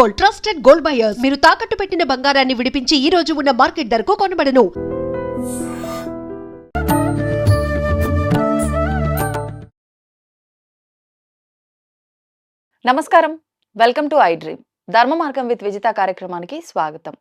Gold trusted gold buyers. మీరు తాకట్టు పెట్టిన బంగారాన్ని విడిపించి ఈ రోజు ఉన్న మార్కెట్ ధరకు కొనబడను. నమస్కారం. Welcome to I dream. Dharma Margam with Vijitha కార్యక్రమానికి స్వాగతం.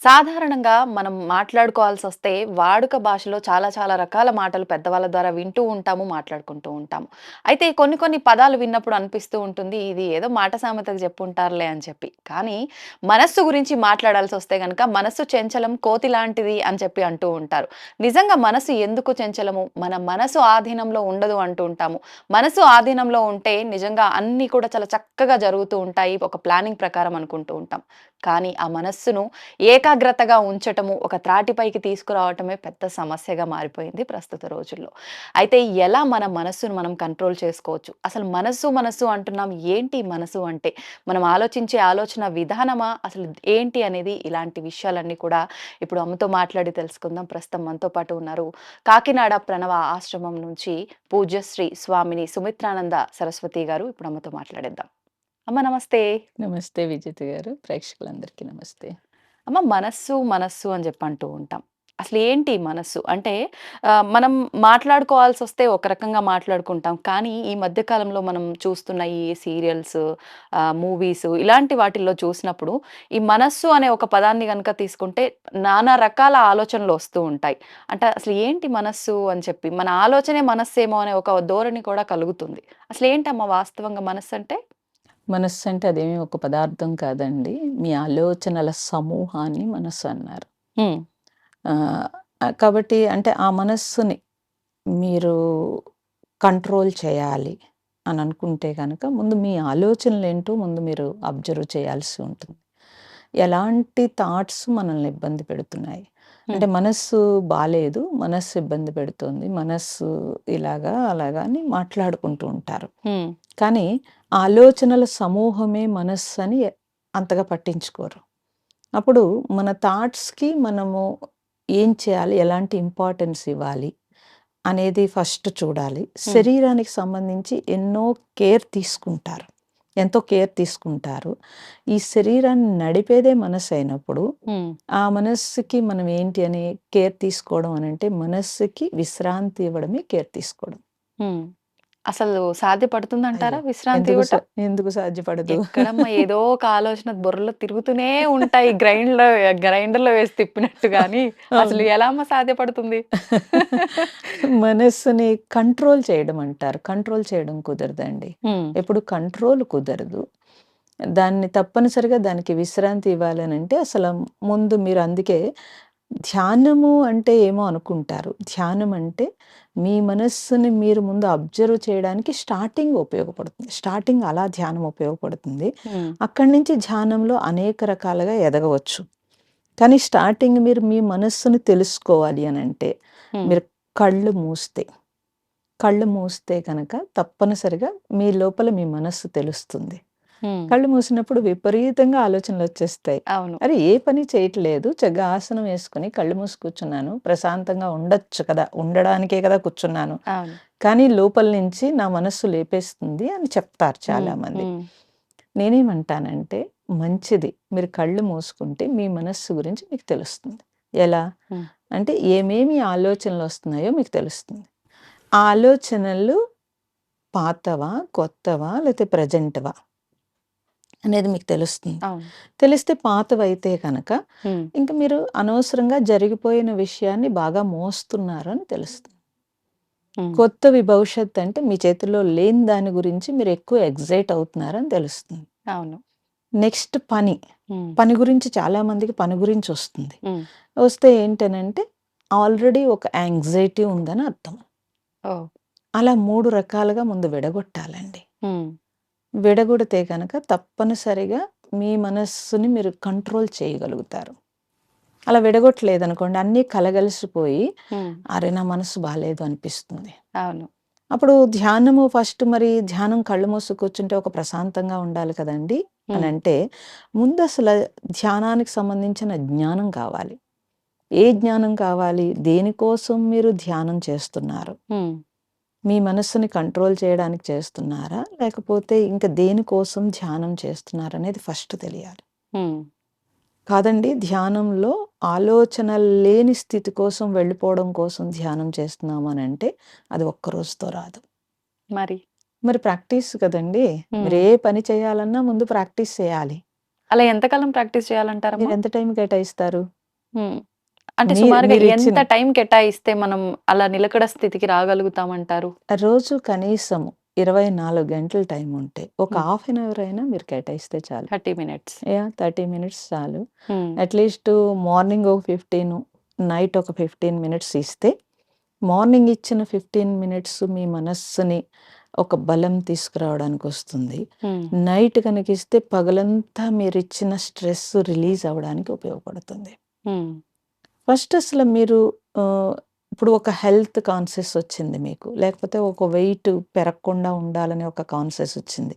సాధారణంగా మనం మాట్లాడుకోవాల్సి వస్తే వాడుక భాషలో చాలా చాలా రకాల మాటలు పెద్దవాళ్ళ ద్వారా వింటూ ఉంటాము మాట్లాడుకుంటూ ఉంటాము. అయితే కొన్ని కొన్ని పదాలు విన్నప్పుడు అనిపిస్తూ ఉంటుంది ఇది ఏదో మాట సామెతకు చెప్పుంటారులే అని చెప్పి. కానీ మనస్సు గురించి మాట్లాడాల్సి వస్తే కనుక మనస్సు చెంచలం కోతి లాంటిది అని చెప్పి అంటూ ఉంటారు. నిజంగా మనసు ఎందుకు చెంచలము? మన మనసు ఆధీనంలో ఉండదు అంటూ ఉంటాము. మనసు ఆధీనంలో ఉంటే నిజంగా అన్నీ కూడా చాలా చక్కగా జరుగుతూ ఉంటాయి. ఒక ప్లానింగ్ ప్రకారం అనుకుంటూ ఉంటాం. కానీ ఆ మనస్సును ఏకాగ్రతగా ఉంచటము ఒక త్రాటిపైకి తీసుకురావటమే పెద్ద సమస్యగా మారిపోయింది ప్రస్తుత రోజుల్లో. అయితే ఎలా మన మనస్సును మనం కంట్రోల్ చేసుకోవచ్చు? అసలు మనస్సు మనస్సు అంటున్నాం ఏంటి మనసు అంటే? మనం ఆలోచించే ఆలోచన విధానమా? అసలు ఏంటి అనేది ఇలాంటి విషయాలన్నీ కూడా ఇప్పుడు అమ్మతో మాట్లాడి తెలుసుకుందాం. ప్రస్తుతం మనతో పాటు ఉన్నారు కాకినాడ ప్రణవ ఆశ్రమం నుంచి పూజ్యశ్రీ స్వామిని సుమిత్రానంద సరస్వతి గారు. ఇప్పుడు అమ్మతో మాట్లాడేద్దాం. అమ్మ నమస్తే. నమస్తే విజిత్ గారు ప్రేక్షకులందరికీ నమస్తే. అమ్మ మనస్సు మనస్సు అని చెప్పి అంటూ ఉంటాం. అసలు ఏంటి మనస్సు? అంటే మనం మాట్లాడుకోవాల్సి వస్తే ఒక రకంగా మాట్లాడుకుంటాం. కానీ ఈ మధ్య కాలంలో మనం చూస్తున్న ఈ సీరియల్స్ మూవీస్ ఇలాంటి వాటిల్లో చూసినప్పుడు ఈ మనస్సు అనే ఒక పదాన్ని కనుక తీసుకుంటే నానా రకాల ఆలోచనలు వస్తూ ఉంటాయి. అంటే అసలు ఏంటి మనస్సు అని చెప్పి మన ఆలోచనే మనస్సేమో అనే ఒక ధోరణి కూడా కలుగుతుంది. అసలు ఏంటమ్మా వాస్తవంగా మనస్సు అంటే మనస్సు అంటే అదేమీ ఒక పదార్థం కాదండి. మీ ఆలోచనల సమూహాన్ని మనస్సు అన్నారు. కాబట్టి అంటే ఆ మనస్సుని మీరు కంట్రోల్ చేయాలి అని అనుకుంటే కనుక ముందు మీ ఆలోచనలు ఏంటో ముందు మీరు అబ్జర్వ్ చేయాల్సి ఉంటుంది. ఎలాంటి థాట్స్ మనల్ని ఇబ్బంది పెడుతున్నాయి? అంటే మనస్సు బాలేదు మనస్సు ఇబ్బంది పెడుతుంది మనస్సు ఇలాగా అలాగా అని మాట్లాడుకుంటూ ఉంటారు. కానీ ఆలోచనల సమూహమే మనస్సు అని అంతగా పట్టించుకోరు. అప్పుడు మన థాట్స్కి మనము ఏం చేయాలి ఎలాంటి ఇంపార్టెన్స్ ఇవ్వాలి అనేది ఫస్ట్ చూడాలి. శరీరానికి సంబంధించి ఎన్నో కేర్ తీసుకుంటారు. ఎంతో కేర్ తీసుకుంటారు. ఈ శరీరాన్ని నడిపేదే మనసు అయినప్పుడు ఆ మనస్సుకి మనం ఏంటి అని కేర్ తీసుకోవడం అని అంటే మనస్సుకి విశ్రాంతి ఇవ్వడమే కేర్ తీసుకోవడం. అసలు సాధ్యపడుతుందంటారా అయ్యో, విశ్రాంతి ఎందుకు ఇవ్వటం సా- ఎందుకు సాధ్యపడదు? ఎక్కడమ్మా ఏదో ఒక ఆలోచన బుర్రలో తిరుగుతూనే ఉంటాయి గ్రైండ్లో గ్రైండర్లో వేసి తిప్పినట్టు కానీ అసలు. ఎలా అమ్మ సాధ్యపడుతుంది? మనస్సుని కంట్రోల్ చేయడం అంటారు. కంట్రోల్ చేయడం కుదరదండి. ఎప్పుడు కంట్రోల్ కుదరదు. దాన్ని తప్పనిసరిగా దానికి విశ్రాంతి ఇవ్వాలని అంటే అసలు ముందు మీరు అందుకే ధ్యానము అంటే ఏమో అనుకుంటారు. ధ్యానం అంటే మీ మనస్సుని మీరు ముందు అబ్జర్వ్ చేయడానికి స్టార్టింగ్ ఉపయోగపడుతుంది. స్టార్టింగ్ అలా ధ్యానం ఉపయోగపడుతుంది. అక్కడి నుంచి ధ్యానంలో అనేక రకాలుగా ఎదగవచ్చు. కానీ స్టార్టింగ్ మీరు మీ మనస్సుని తెలుసుకోవాలి అని అంటే మీరు కళ్ళు మూస్తే కళ్ళు మూస్తే కనుక తప్పనిసరిగా మీ లోపల మీ మనస్సు తెలుస్తుంది. కళ్ళు మూసినప్పుడు విపరీతంగా ఆలోచనలు వచ్చేస్తాయి. అవును. అరే ఏ పని చేయట్లేదు చక్కగా ఆసనం వేసుకుని కళ్ళు మూసి కూర్చున్నాను ప్రశాంతంగా ఉండొచ్చు కదా ఉండడానికే కదా కూర్చున్నాను. కానీ లోపల నుంచి నా మనస్సు లేపేస్తుంది అని చెప్తారు చాలా మంది నేనేమంటానంటే మంచిది మీరు కళ్ళు మూసుకుంటే మీ మనస్సు గురించి మీకు తెలుస్తుంది. ఎలా. అంటే ఏమేమి ఆలోచనలు వస్తున్నాయో మీకు తెలుస్తుంది. ఆ ఆలోచనలు పాతవా కొత్తవా లేకపోతే ప్రజెంట్వా అనేది మీకు తెలుస్తుంది. తెలిస్తే పాతవైతే కనుక ఇంకా మీరు అనవసరంగా జరిగిపోయిన విషయాన్ని బాగా మోస్తున్నారు అని తెలుస్తుంది కొత్తవి భవిష్యత్ అంటే మీ చేతిలో లేని దాని గురించి మీరు ఎక్కువ ఎగ్జైట్ అవుతున్నారని తెలుస్తుంది. అవును. నెక్స్ట్ పని. పని గురించి చాలా మందికి పని గురించి వస్తుంది. వస్తే ఏంటనంటే ఆల్రెడీ ఒక యాంగ్జైటీ ఉందని అర్థం. అలా మూడు రకాలుగా ముందు విడగొట్టాలండి. విడగొడితే కనుక తప్పనిసరిగా మీ మనస్సుని మీరు కంట్రోల్ చేయగలుగుతారు. అలా విడగొట్టలేదనుకోండి అన్నీ కలగలిసిపోయి. అరే నా మనసు బాగాలేదు అనిపిస్తుంది. అవును. అప్పుడు ధ్యానము ఫస్ట్ మరి ధ్యానం కళ్ళు మూసి కూర్చుంటే ఒక ప్రశాంతంగా ఉండాలి కదండి అని అంటే ముందు అసలు ధ్యానానికి సంబంధించిన జ్ఞానం కావాలి. ఏ జ్ఞానం కావాలి? దేనికోసం మీరు ధ్యానం చేస్తున్నారు? మీ మనస్సుని కంట్రోల్ చేయడానికి చేస్తున్నారా? లేకపోతే ఇంక దేనికోసం ధ్యానం చేస్తున్నారనేది ఫస్ట్ తెలియాలి. కాదండి ధ్యానంలో ఆలోచన లేని స్థితి కోసం వెళ్ళిపోవడం కోసం ధ్యానం చేస్తున్నాము అనంటే అది ఒక్క రోజుతో రాదు. మరి? మరి ప్రాక్టీస్ కదండీ! మీరు. ఏ పని చేయాలన్నా ముందు ప్రాక్టీస్ చేయాలి. అలా ఎంతకాలం ప్రాక్టీస్ చేయాలంటారమ్మా? మీరెంత టైం కేటాయిస్తారు? అంటే సుమారుగా ఎంత టైం కేటాయిస్తే మనం అలా నిలకడ స్థితికి రాగలుగుతామంటారు? రోజు కనీసము 24 గంటలు టైం ఉంటే ఒక. హాఫ్ ఎన్ అవర్ అయినా మీరు కేటాయిస్తే చాలు. 30 మినిట్స్. యాహ్! 30 మినిట్స్ చాలు. అట్‌లీస్ట్ మార్నింగ్ ఒక 15 నైట్ ఒక 15 మినిట్స్ ఇస్తే మార్నింగ్ ఇచ్చిన 15 మినిట్స్ మీ మనస్సుని ఒక బలం తీసుకురావడానికొస్తుంది. హ్మ్. నైట్ గనక ఇస్తే పగలంతా మీరిచ్చిన స్ట్రెస్ రిలీజ్ అవ్వడానికి ఉపయోగపడుతుంది. ఫస్ట్ అసలు మీరు ఇప్పుడు ఒక హెల్త్ కాన్షియస్ వచ్చింది మీకు. లేకపోతే ఒక వెయిట్ పెరగకుండా ఉండాలనే ఒక కాన్షియస్ వచ్చింది.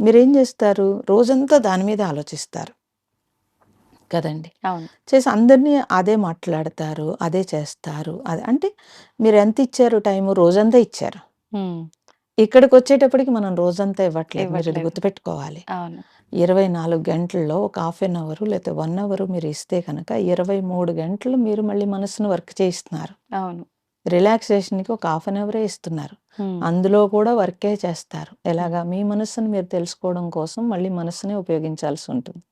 మీరేం చేస్తారు? రోజంతా దాని మీద ఆలోచిస్తారు. కదండీ! చేసి అందరిని అదే మాట్లాడతారు. అదే చేస్తారు. అది అంటే మీరెంత ఇచ్చారు టైము? రోజంతా ఇచ్చారు. హ్మ్. ఇక్కడికొచ్చేటప్పటికి మనం రోజంతా ఇవ్వట్లేదు. ఇవ్వట్లేదు. గుర్తుపెట్టుకోవాలి. అవును. 24 గంటల్లో ఒక హాఫ్ ఎన్ అవర్ లేతే 1 అవర్ మీరు ఇస్తే గనక 23 గంటలు మీరు మళ్ళీ మనసుని వర్క్ చేయిస్తున్నారు. అవును. రిలాక్సేషన్‌కి ఒక హాఫ్ ఎన్ అవరే ఇస్తున్నారు. అందులో కూడా వర్కే చేస్తారు. ఎలాగా? మీ మనస్సుని మీరు తెలుసుకోవడం కోసం మళ్ళీ మనస్సునే ఉపయోగించాల్సి ఉంటుంది.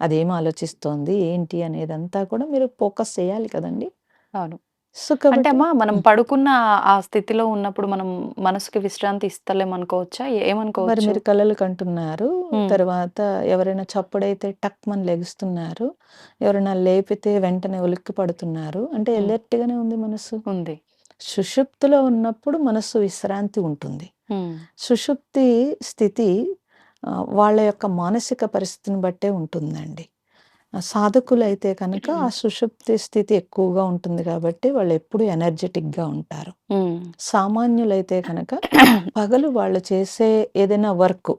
అదేం ఆలోచిస్తోంది? ఏంటి? అనేదంతా కూడా మీరు ఫోకస్ చేయాలి కదండీ! అవును. సో, అంటే కాబట్టి అమ్మా మనం. పడుకున్న ఆ స్థితిలో ఉన్నప్పుడు మనం మనసుకి విశ్రాంతి ఇస్తలేమనుకోవచ్చా? మరి ఏమనుకోవచ్చు? మీరు కలలు కంటున్నారు. తర్వాత ఎవరైనా చప్పుడైతే టక్‌మని లెగుస్తున్నారు. ఎవరైనా లేపితే వెంటనే ఉలిక్కి పడుతున్నారు. అంటే హ్మ్. ఎలర్ట్‌గానే ఉంది మనసు. ఉంది. సుషుప్తిలో ఉన్నప్పుడు మనస్సు విశ్రాంతి ఉంటుంది. సుషుప్తి స్థితి వాళ్ళ యొక్క మానసిక పరిస్థితిని బట్టే ఉంటుందండి. సాధకులైతే కనుక ఆ సుషుప్తి స్థితి ఎక్కువగా ఉంటుంది కాబట్టి వాళ్ళెప్పుడూ ఎనర్జిటిక్‌గా ఉంటారు. హ్మ్. సామాన్యులైతే కనుక పగలు వాళ్ళు చేసే ఏదైనా వర్క్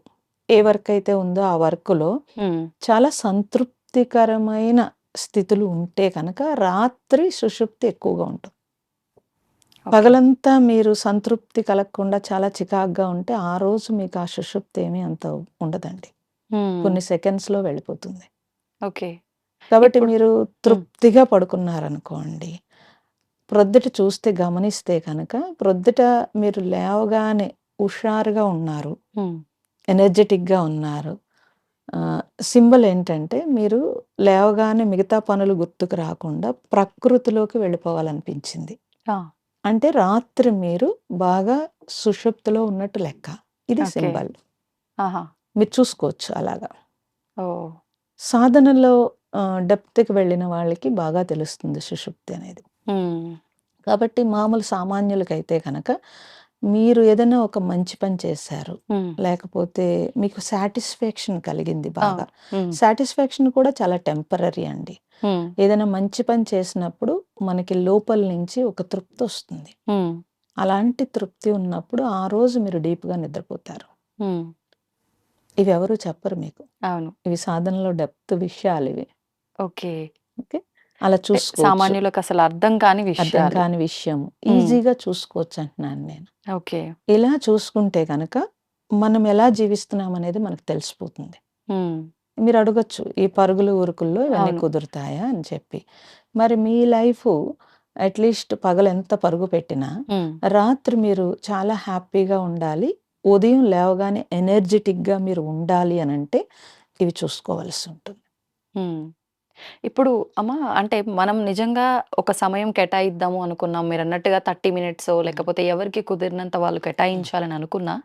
ఏ వర్క్ అయితే ఉందో ఆ వర్క్‌లో హ్మ్. చాలా సంతృప్తికరమైన స్థితులు ఉంటే కనుక రాత్రి సుషుప్తి ఎక్కువగా ఉంటుంది. పగలంతా మీరు సంతృప్తి కలగకుండా చాలా చికాకుగా ఉంటే ఆ రోజు మీకు ఆ సుషుప్తి ఏమీ అంత ఉండదండి. కొన్ని సెకండ్స్‌లో వెళ్ళిపోతుంది. ఓకే. కాబట్టి మీరు. తృప్తిగా పడుకున్నారనుకోండి. ప్రొద్దుట చూస్తే గమనిస్తే కనుక ప్రొద్దుట మీరు లేవగానే హుషారుగా ఉన్నారు. ఎనర్జిటిక్‌గా ఉన్నారు. సింబల్ ఏంటంటే మీరు లేవగానే మిగతా పనులు గుర్తుకు రాకుండా ప్రకృతిలోకి వెళ్ళిపోవాలనిపించింది. అంటే రాత్రి మీరు బాగా సుషుప్తిలో ఉన్నట్టు లెక్క. ఇది. సింబల్. మీరు చూసుకోవచ్చు అలాగా. సాధనలో డెప్త్‌కి వెళ్ళిన వాళ్ళకి బాగా తెలుస్తుంది సుషుప్తి అనేది. కాబట్టి మామూలు సామాన్యులకైతే గనక మీరు ఏదైనా ఒక మంచి పని చేశారు. లేకపోతే మీకు సాటిస్ఫాక్షన్ కలిగింది బాగా. సాటిస్ఫాక్షన్ కూడా చాలా టెంపరరీ అండి. ఏదైనా మంచి పని చేసినప్పుడు మనకి లోపల నుంచి ఒక తృప్తొస్తుంది. హ్మ్. అలాంటి తృప్తి ఉన్నప్పుడు ఆ రోజు మీరు డీప్‌గా నిద్రపోతారు. ఇవి ఎవరు చెప్పరు మీకు. అవును. ఇవి సాధనలో డెప్త్ విషయాలివి. ఓకే. ఓకే. అలా అంటే చూసుకోవచ్చు. సామాన్యులకసలు అర్థం కాని అర్థం విషయాలు. కాని విషయం. ఈజీగా చూసుకోవచ్చు అంటున్నాను నేను. ఓకే. ఇలా చూసుకుంటే గనక మనం ఎలా జీవిస్తున్నాం అనేది మనకు తెలిసిపోతుంది. మీరు అడగొచ్చు. ఈ పరుగులు ఉరుకుల్లో ఇవన్నీ. కుదురుతాయా అని చెప్పి. మరి మీ లైఫు అట్‌లీస్ట్ పగలెంత పరుగు పెట్టినా. రాత్రి మీరు చాలా హ్యాపీగా ఉండాలి. ఉదయం లేవగానే ఎనర్జిటిక్‌గా మీరు ఉండాలి అని అంటే ఇవి చూసుకోవాల్సి ఉంటుంది. ఇప్పుడు అమ్మ అంటే మనం నిజంగా ఒక సమయం కేటాయిద్దాము అనుకున్నాం. మీరన్నట్టుగా 30 మినిట్సో మినిట్స్ లేకపోతే ఎవరికి కుదిరినంత వాళ్ళు కేటాయించాలని అనుకున్నా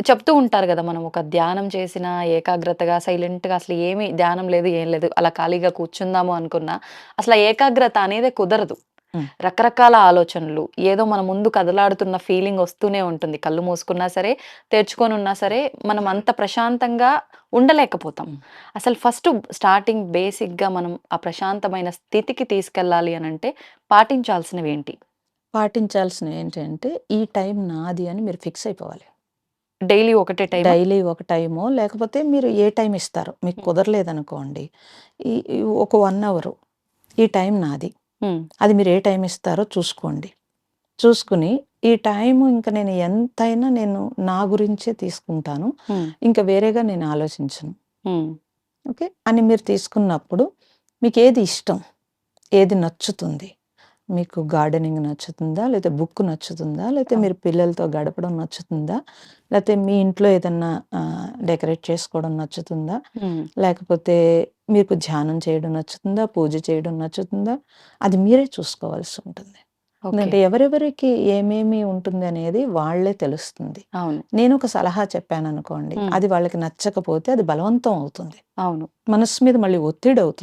చెప్తూ ఉంటారు కదా మనం ఒక ధ్యానం చేసిన ఏకాగ్రతగా సైలెంట్‌గా అసలు ఏమి ధ్యానం లేదు, ఏం లేదు. అలా ఖాళీగా కూర్చుందాము అనుకున్నా అసల ఏకాగ్రత అనేది కుదరదు. రకరకాల ఆలోచనలు ఏదో మన ముందు కదలాడుతున్న ఫీలింగ్ వస్తూనే ఉంటుంది. కళ్ళు మూసుకున్నా సరే, తెరుచుకొనున్నా సరే మనం అంత ప్రశాంతంగా ఉండలేకపోతాం. అసలు ఫస్ట్ స్టార్టింగ్ బేసిక్‌గా మనం ఆ ప్రశాంతమైన స్థితికి తీసుకెళ్ళాలి అనంటే పాటించాల్సినవేంటి? పాటించాల్సినవి ఏంటంటే ఈ టైం నాది అని మీరు ఫిక్స్ అయిపోవాలి. డైలీ ఒకటే టైమా? డైలీ ఒక టైమో లేకపోతే మీరు ఏ టైం ఇస్తారో మీకు. కుదరలేదనుకోండి. ఈ ఒక 1 అవరు ఈ టైం నాది. అది మీరు ఏ టైం ఇస్తారో చూసుకోండి. చూసుకొని ఈ టైం ఇంక నేను ఎంతైనా నేను నా గురించే తీసుకుంటాను. ఇంక వేరేగా నేను ఆలోచించను. ఓకే. అని మీరు తీసుకున్నప్పుడు మీకేది ఇష్టం? ఏది నచ్చుతుంది? మీకు గార్డెనింగ్ నచ్చుతుందా? లేతే బుక్ నచ్చుతుందా? అవును. మీరు పిల్లలతో గడపడం నచ్చుతుందా? లేతే మీ ఇంట్లో ఏదన్నా డెకరేట్ చేసుకోవడం నచ్చుతుందా? లేకపోతే మీకు ధ్యానం చేయడం నచ్చుతుందా? పూజ చేయడం నచ్చుతుందా? అది మీరే చూసుకోవాల్సి ఉంటుంది. ఎందుకంటే ఎవరెవరికి ఏమేమి ఉంటుంది అనేది వాళ్ళే తెలుస్తుంది. అవును. నేను ఒక సలహా చెప్పాననుకోండి. హ్మ్. అది వాళ్ళకి నచ్చకపోతే అది బలవంతం అవుతుంది. అవును. మనస్సు మీద మళ్ళీ ఒత్తిడవుతుంది.